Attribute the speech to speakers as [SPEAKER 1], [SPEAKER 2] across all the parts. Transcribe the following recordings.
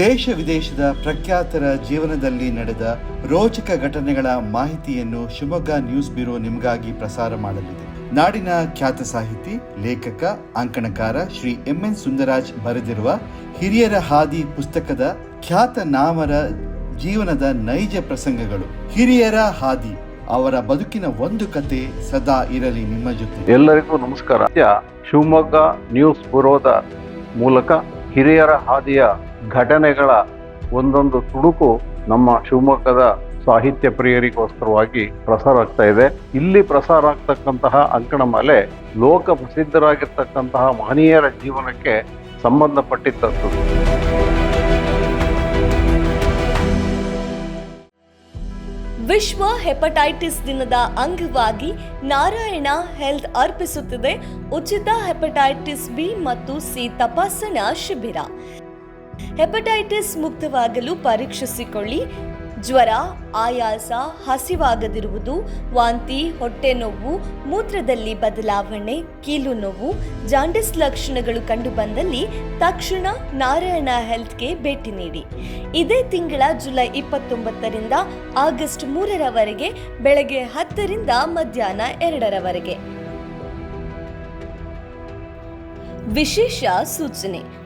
[SPEAKER 1] ದೇಶ ವಿದೇಶದ ಪ್ರಖ್ಯಾತರ ಜೀವನದಲ್ಲಿ ನಡೆದ ರೋಚಕ ಘಟನೆಗಳ ಮಾಹಿತಿಯನ್ನು ಶಿವಮೊಗ್ಗ ನ್ಯೂಸ್ ಬ್ಯೂರೋ ನಿಮಗಾಗಿ ಪ್ರಸಾರ ಮಾಡಲಿದೆ. ನಾಡಿನ ಖ್ಯಾತ ಸಾಹಿತಿ, ಲೇಖಕ, ಅಂಕಣಕಾರ ಶ್ರೀ ಎಂ ಎನ್ ಸುಂದರಾಜ್ ಬರೆದಿರುವ ಹಿರಿಯರ ಹಾದಿ ಪುಸ್ತಕದ ಖ್ಯಾತ ನಾಮರ ಜೀವನದ ನೈಜ ಪ್ರಸಂಗಗಳು. ಹಿರಿಯರ ಹಾದಿ, ಅವರ ಬದುಕಿನ ಒಂದು ಕತೆ ಸದಾ ಇರಲಿ ನಿಮ್ಮ ಜೊತೆ.
[SPEAKER 2] ಎಲ್ಲರಿಗೂ ನಮಸ್ಕಾರ. ಶಿವಮೊಗ್ಗ ನ್ಯೂಸ್ ಬ್ಯೂರೋದ ಮೂಲಕ ಹಿರಿಯರ ಹಾದಿಯ ಘಟನೆಗಳ ಒಂದೊಂದು ತುಣುಕು ನಮ್ಮ ಶಿವಮೊಗ್ಗದ ಸಾಹಿತ್ಯ ಪ್ರಿಯರಿಗೋಸ್ಕರವಾಗಿ ಪ್ರಸಾರ ಆಗ್ತಾ ಇದೆ. ಇಲ್ಲಿ ಪ್ರಸಾರ ಆಗ್ತಕ್ಕಂತಹ ಅಂಕಣಮಾಲೆ ಲೋಕ ಪ್ರಸಿದ್ಧರಾಗಿರ್ತಕ್ಕಂತಹ ಮಹನೀಯರ ಜೀವನಕ್ಕೆ ಸಂಬಂಧಪಟ್ಟಿದ್ದು
[SPEAKER 3] ವಿಶ್ವ ಹೆಪಟೈಟಿಸ್ ದಿನದ ಅಂಗವಾಗಿ ನಾರಾಯಣ ಹೆಲ್ತ್ ಅರ್ಪಿಸುತ್ತಿದೆ. ಉಚಿತ ಹೆಪಟೈಟಿಸ್ ಬಿ ಮತ್ತು ಸಿ ತಪಾಸಣಾ ಶಿಬಿರ. ಹೆಪಟೈಟಿಸ್ ಮುಕ್ತವಾಗಲು ಪರೀಕ್ಷಿಸಿಕೊಳ್ಳಿ. ಜ್ವರ, ಆಯಾಸ, ಹಸಿವಾಗದಿರುವುದು, ವಾಂತಿ, ಹೊಟ್ಟೆ ನೋವು, ಮೂತ್ರದಲ್ಲಿ ಬದಲಾವಣೆ, ಕೀಲು ನೋವು, ಜಾಂಡಿಸ್ ಲಕ್ಷಣಗಳು ಕಂಡುಬಂದಲ್ಲಿ ತಕ್ಷಣ ನಾರಾಯಣ ಹೆಲ್ತ್ಗೆ ಭೇಟಿ ನೀಡಿ. ಇದೇ ತಿಂಗಳ ಜುಲೈ ಇಪ್ಪತ್ತೊಂಬತ್ತರಿಂದ ಆಗಸ್ಟ್ ಮೂರರವರೆಗೆ, ಬೆಳಗ್ಗೆ ಹತ್ತರಿಂದ ಮಧ್ಯಾಹ್ನ ಎರಡರವರೆಗೆ. ವಿಶೇಷ ಸೂಚನೆ.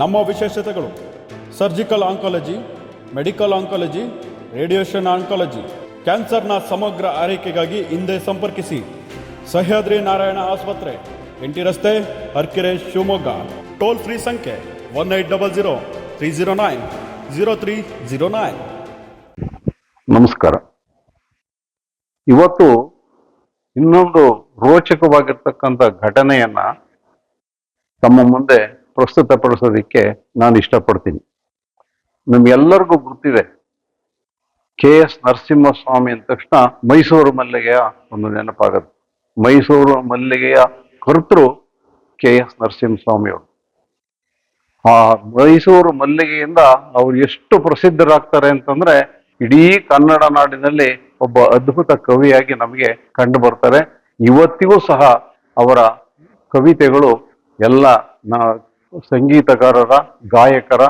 [SPEAKER 4] ನಮ್ಮ ವಿಶೇಷತೆಗಳು surgical oncology, medical oncology, radiation oncology, ಕ್ಯಾನ್ಸರ್ನ ಸಮಗ್ರ ಆರೈಕೆಗಾಗಿ ಹಿಂದೆ ಸಂಪರ್ಕಿಸಿ. ಸಹ್ಯಾದ್ರಿ ನಾರಾಯಣ ಆಸ್ಪತ್ರೆ, ಎಂಟಿ ರಸ್ತೆ ಹರ್ಕೆರೆ ಶಿವಮೊಗ್ಗ. ಟೋಲ್ ಫ್ರೀ ಸಂಖ್ಯೆ one eight double zero three zero nine zero three zero nine.
[SPEAKER 2] ನಮಸ್ಕಾರ. ಇವತ್ತು ಇನ್ನೊಂದು ರೋಚಕವಾಗಿರ್ತಕ್ಕಂಥ ಘಟನೆಯನ್ನ ತಮ್ಮ ಮುಂದೆ ಪ್ರಸ್ತುತಪಡಿಸೋದಿಕ್ಕೆ ನಾನು ಇಷ್ಟಪಡ್ತೀನಿ. ನಮ್ಗೆಲ್ಲರಿಗೂ ಗೊತ್ತಿದೆ, ಕೆ ಎಸ್ ನರಸಿಂಹಸ್ವಾಮಿ ಅಂದ ತಕ್ಷಣ ಮೈಸೂರು ಮಲ್ಲಿಗೆಯ ಒಂದು ನೆನಪಾಗದು. ಮೈಸೂರು ಮಲ್ಲಿಗೆಯ ಕರ್ತೃ ಕೆ ಎಸ್ ನರಸಿಂಹಸ್ವಾಮಿ ಅವರು ಆ ಮೈಸೂರು ಮಲ್ಲಿಗೆಯಿಂದ ಅವ್ರು ಎಷ್ಟು ಪ್ರಸಿದ್ಧರಾಗ್ತಾರೆ ಅಂತಂದ್ರೆ, ಇಡೀ ಕನ್ನಡ ನಾಡಿನಲ್ಲಿ ಒಬ್ಬ ಅದ್ಭುತ ಕವಿಯಾಗಿ ನಮಗೆ ಕಂಡು ಬರ್ತಾರೆ. ಇವತ್ತಿಗೂ ಸಹ ಅವರ ಕವಿತೆಗಳು ಎಲ್ಲ ನ- ಸಂಗೀತಗಾರರ, ಗಾಯಕರ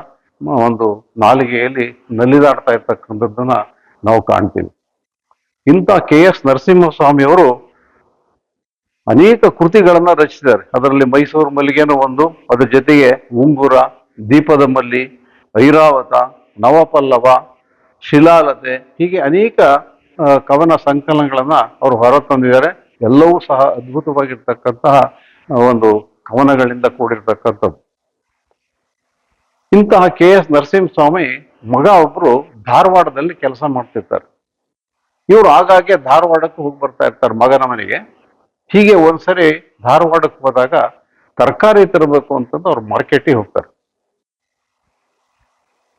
[SPEAKER 2] ಒಂದು ನಾಲಿಗೆಯಲ್ಲಿ ನಲಿದಾಡ್ತಾ ಇರ್ತಕ್ಕಂಥದ್ದನ್ನ ನಾವು ಕಾಣ್ತೀವಿ. ಇಂಥ ಕೆ ಎಸ್ ನರಸಿಂಹಸ್ವಾಮಿ ಅವರು ಅನೇಕ ಕೃತಿಗಳನ್ನ ರಚಿಸಿದ್ದಾರೆ. ಅದರಲ್ಲಿ ಮೈಸೂರು ಮಲ್ಲಿಗೆನೂ ಒಂದು, ಅದರ ಜೊತೆಗೆ ಉಂಗುರ, ದೀಪದ ಮಲ್ಲಿ, ಐರಾವತ, ನವಪಲ್ಲವ, ಶಿಲಾಲತೆ, ಹೀಗೆ ಅನೇಕ ಕವನ ಸಂಕಲನಗಳನ್ನ ಅವರು ಹೊರತಂದಿದ್ದಾರೆ. ಎಲ್ಲವೂ ಸಹ ಅದ್ಭುತವಾಗಿರ್ತಕ್ಕಂತಹ ಒಂದು ಕವನಗಳಿಂದ ಕೂಡಿರ್ತಕ್ಕಂಥದ್ದು. ಇಂತಹ ಕೆ ಎಸ್ ನರಸಿಂಹಸ್ವಾಮಿ ಮಗ ಒಬ್ರು ಧಾರವಾಡದಲ್ಲಿ ಕೆಲಸ ಮಾಡ್ತಿರ್ತಾರೆ. ಇವರು ಆಗಾಗ್ಗೆ ಧಾರವಾಡಕ್ಕೆ ಹೋಗಿ ಬರ್ತಾ ಇರ್ತಾರೆ ಮಗನ ಮನೆಗೆ. ಹೀಗೆ ಒಂದ್ಸರಿ ಧಾರವಾಡಕ್ಕೆ ಹೋದಾಗ ತರಕಾರಿ ತರಬೇಕು ಅಂತಂದು ಅವ್ರು ಮಾರ್ಕೆಟಿಗೆ ಹೋಗ್ತಾರೆ.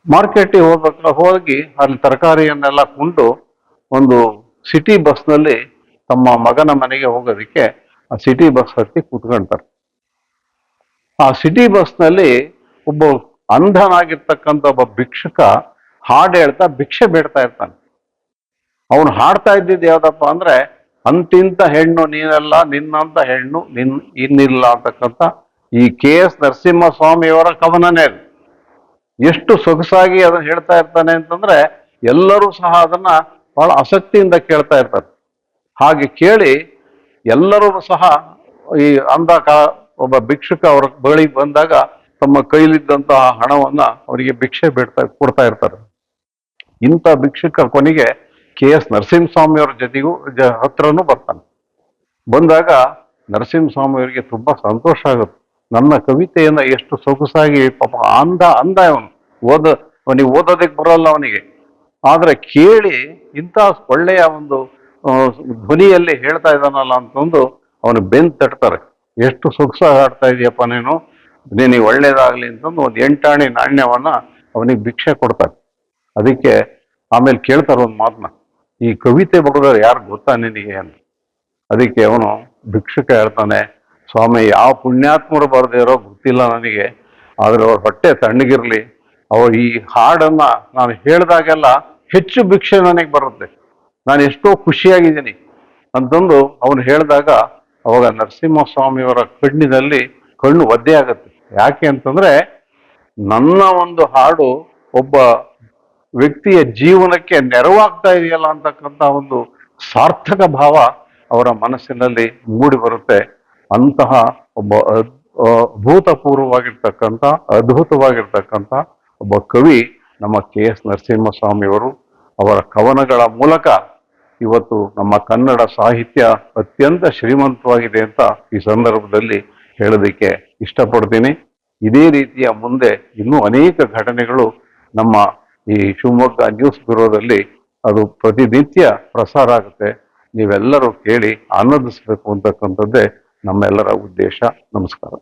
[SPEAKER 2] ಮಾರ್ಕೆಟಿಗೆ ಹೋಗ್ಬೇಕು ಹೋಗಿ ಅಲ್ಲಿ ತರಕಾರಿಯನ್ನೆಲ್ಲ ಕೊಂಡು ಒಂದು ಸಿಟಿ ಬಸ್ನಲ್ಲಿ ತಮ್ಮ ಮಗನ ಮನೆಗೆ ಹೋಗೋದಕ್ಕೆ ಆ ಸಿಟಿ ಬಸ್ ಹತ್ತಿ ಕೂತ್ಕೊಳ್ತಾರೆ ಆ ಸಿಟಿ ಬಸ್ನಲ್ಲಿ ಒಬ್ಬ ಅಂಧನಾಗಿರ್ತಕ್ಕಂಥ ಒಬ್ಬ ಭಿಕ್ಷುಕ ಹಾಡು ಹೇಳ್ತಾ ಭಿಕ್ಷೆ ಬೇಡ್ತಾ ಇರ್ತಾನೆ. ಅವನು ಹಾಡ್ತಾ ಇದ್ದಿದ್ದು ಯಾವ್ದಪ್ಪ ಅಂದ್ರೆ, ಅಂತಿಂತ ಹೆಣ್ಣು ನೀನಲ್ಲ, ನಿನ್ನಂತ ಹೆಣ್ಣು ನಿನ್, ಇನ್ನಿಲ್ಲ ಅಂತಕ್ಕಂಥ ಈ ಕೆ ಎಸ್ ನರಸಿಂಹಸ್ವಾಮಿಯವರ ಕವನನೇ ಅದು. ಎಷ್ಟು ಸೊಗಸಾಗಿ ಅದನ್ನ ಹೇಳ್ತಾ ಇರ್ತಾನೆ ಅಂತಂದ್ರೆ, ಎಲ್ಲರೂ ಸಹ ಅದನ್ನ ಬಹಳ ಆಸಕ್ತಿಯಿಂದ ಕೇಳ್ತಾ ಇರ್ತಾರೆ. ಹಾಗೆ ಕೇಳಿ ಎಲ್ಲರೂ ಸಹ ಈ ಅಂಧ ಒಬ್ಬ ಭಿಕ್ಷುಕ ಅವರ ಬಳಿಗೆ ಬಂದಾಗ ತಮ್ಮ ಕೈಲಿದ್ದಂತಹ ಹಣವನ್ನ ಅವರಿಗೆ ಭಿಕ್ಷೆ ಬಿಡ್ತಾ, ಕೊಡ್ತಾ ಇರ್ತಾರೆ. ಇಂಥ ಭಿಕ್ಷಕ ಕೊನೆಗೆ ಕೆ ಎಸ್ ನರಸಿಂಹಸ್ವಾಮಿ ಅವರ ಜೊತೆಗೂ, ಜ- ಹತ್ರನೂ ಬರ್ತಾನೆ. ಬಂದಾಗ ನರಸಿಂಹಸ್ವಾಮಿ ಅವರಿಗೆ ತುಂಬಾ ಸಂತೋಷ ಆಗುತ್ತೆ. ನನ್ನ ಕವಿತೆಯನ್ನ ಎಷ್ಟು ಸೊಗಸಾಗಿ, ಪಾಪ ಅಂದ ಅಂದ ಅವನು. ಓದ, ಅವನಿಗೆ ಓದೋದಕ್ಕೆ ಬರಲ್ಲ ಅವನಿಗೆ. ಆದ್ರೆ ಕೇಳಿ ಇಂಥ ಒಳ್ಳೆಯ ಒಂದು ಧ್ವನಿಯಲ್ಲಿ ಹೇಳ್ತಾ ಇದ್ದಾನಲ್ಲ ಅಂತಂದು ಅವನು ಬೆನ್ ತಟ್ತಾರೆ. ಎಷ್ಟು ಸೊಗಸಾಗಿ ಆಡ್ತಾ ಇದೆಯಪ್ಪ ನೀನು? ನಿನಗೆ ಒಳ್ಳೇದಾಗಲಿ ಅಂತಂದು ಒಂದು ಎಂಟಾಣಿ ನಾಣ್ಯವನ್ನು ಅವನಿಗೆ ಭಿಕ್ಷೆ ಕೊಡ್ತಾರೆ. ಅದಕ್ಕೆ ಆಮೇಲೆ ಕೇಳ್ತಾರ ಒಂದು ಮಾತನ್ನ, ಈ ಕವಿತೆ ಬರೆದವ್ರು ಯಾರು ಗೊತ್ತಾ ನಿನಗೆ ಅಂತ. ಅದಕ್ಕೆ ಅವನು ಭಿಕ್ಷುಕ ಹೇಳ್ತಾನೆ, ಸ್ವಾಮಿ ಯಾವ ಪುಣ್ಯಾತ್ಮರು ಬರದೇ ಇರೋ ಗೊತ್ತಿಲ್ಲ ನನಗೆ, ಆದರೆ ಅವ್ರ ಹೊಟ್ಟೆ ತಣ್ಣಗಿರಲಿ. ಅವ್ರು ಈ ಹಾಡನ್ನ ನಾನು ಹೇಳಿದಾಗೆಲ್ಲ ಹೆಚ್ಚು ಭಿಕ್ಷೆ ನನಗೆ ಬರುತ್ತೆ. ನಾನು ಎಷ್ಟೋ ಖುಷಿಯಾಗಿದ್ದೀನಿ ಅಂತಂದು ಅವನು ಹೇಳಿದಾಗ ಅವಾಗ ನರಸಿಂಹಸ್ವಾಮಿಯವರ ಕಣ್ಣಿನಲ್ಲಿ ಕಣ್ಣು ಒದ್ದೆ ಆಗುತ್ತೆ. ಯಾಕೆ ಅಂತಂದ್ರೆ ನನ್ನ ಒಂದು ಹಾಡು ಒಬ್ಬ ವ್ಯಕ್ತಿಯ ಜೀವನಕ್ಕೆ ನೆರವಾಗ್ತಾ ಇದೆಯಲ್ಲ ಅಂತಕ್ಕಂಥ ಒಂದು ಸಾರ್ಥಕ ಭಾವ ಅವರ ಮನಸ್ಸಿನಲ್ಲಿ ಮೂಡಿ ಬರುತ್ತೆ. ಅಂತಹ ಒಬ್ಬ ಅಭೂತಪೂರ್ವವಾಗಿರ್ತಕ್ಕಂಥ ಅದ್ಭುತವಾಗಿರ್ತಕ್ಕಂಥ ಒಬ್ಬ ಕವಿ ನಮ್ಮ ಕೆ ಎಸ್ ನರಸಿಂಹಸ್ವಾಮಿಯವರು ಅವರ ಕವನಗಳ ಮೂಲಕ ಇವತ್ತು ನಮ್ಮ ಕನ್ನಡ ಸಾಹಿತ್ಯ ಅತ್ಯಂತ ಶ್ರೀಮಂತವಾಗಿದೆ ಅಂತ ಈ ಸಂದರ್ಭದಲ್ಲಿ ಹೇಳೋದಕ್ಕೆ ಇಷ್ಟಪಡ್ತೀನಿ. ಇದೇ ರೀತಿಯ ಮುಂದೆ ಇನ್ನೂ ಅನೇಕ ಘಟನೆಗಳು ನಮ್ಮ ಈ ಶಿವಮೊಗ್ಗ ನ್ಯೂಸ್ ಬ್ಯೂರೋದಲ್ಲಿ ಅದು ಪ್ರತಿನಿತ್ಯ ಪ್ರಸಾರ ಆಗುತ್ತೆ. ನೀವೆಲ್ಲರೂ ಕೇಳಿ ಆನಂದಿಸಬೇಕು ಅಂತಕ್ಕಂಥದ್ದೇ ನಮ್ಮೆಲ್ಲರ ಉದ್ದೇಶ. ನಮಸ್ಕಾರ.